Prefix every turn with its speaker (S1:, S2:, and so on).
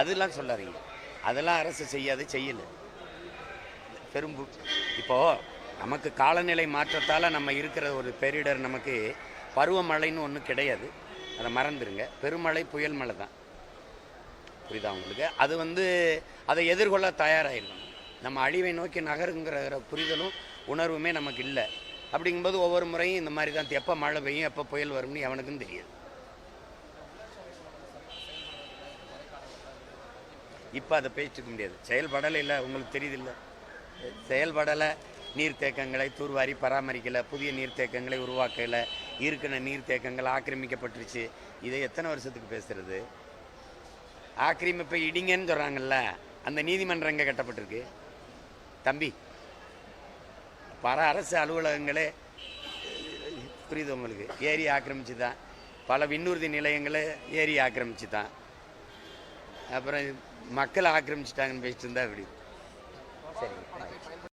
S1: அதெல்லாம் சொல்லாதீங்க. அதெல்லாம் அரசு செய்யாது செய்யலை. பெரும் இப்போ நமக்கு காலநிலை மாற்றத்தால் நம்ம இருக்கிற ஒரு பேரிடர் நமக்கு பருவமழைன்னு ஒன்றும் கிடையாது. அதை மறந்துடுங்க பெருமழை புயல் மழை தான். புரியுதா உங்களுக்கு? அது வந்து அதை எதிர்கொள்ள தயாராகிடும் நம்ம அழிவை நோக்கி நகருங்கிற புரிதலும் உணர்வுமே நமக்கு இல்லை. அப்படிங்கும்போது ஒவ்வொரு முறையும் இந்த மாதிரி தான். எப்போ மழை பெய்யும் எப்போ புயல் வரும்னு எவனுக்கும் தெரியாது. இப்போ அதை பேசிக்க முடியாது. செயல்படலை இல்லை உங்களுக்கு தெரியுதில்ல. செயல்படலை நீர்த்தேக்கங்களை தூர்வாரி பராமரிக்கலை புதிய நீர்த்தேக்கங்களை உருவாக்கலை இருக்கிற நீர்த்தேக்கங்கள் ஆக்கிரமிக்கப்பட்டுருச்சு. இதை எத்தனை வருஷத்துக்கு பேசுகிறது ஆக்கிரமிப்பை இடிங்கன்னு சொல்கிறாங்கல்ல அந்த நீதிமன்றம் எங்கே கட்டப்பட்டிருக்கு. தம்பி பல அரசு அலுவலகங்களே புரியுது உங்களுக்கு? ஏரி ஆக்கிரமிச்சு தான் பல விண்ணூர்தி நிலையங்களை ஏரி ஆக்கிரமிச்சு தான் அப்புறம் மக்களை ஆக்கிரமிச்சிட்டாங்கன்னு பேசிட்டு இருந்தா அப்படி சரி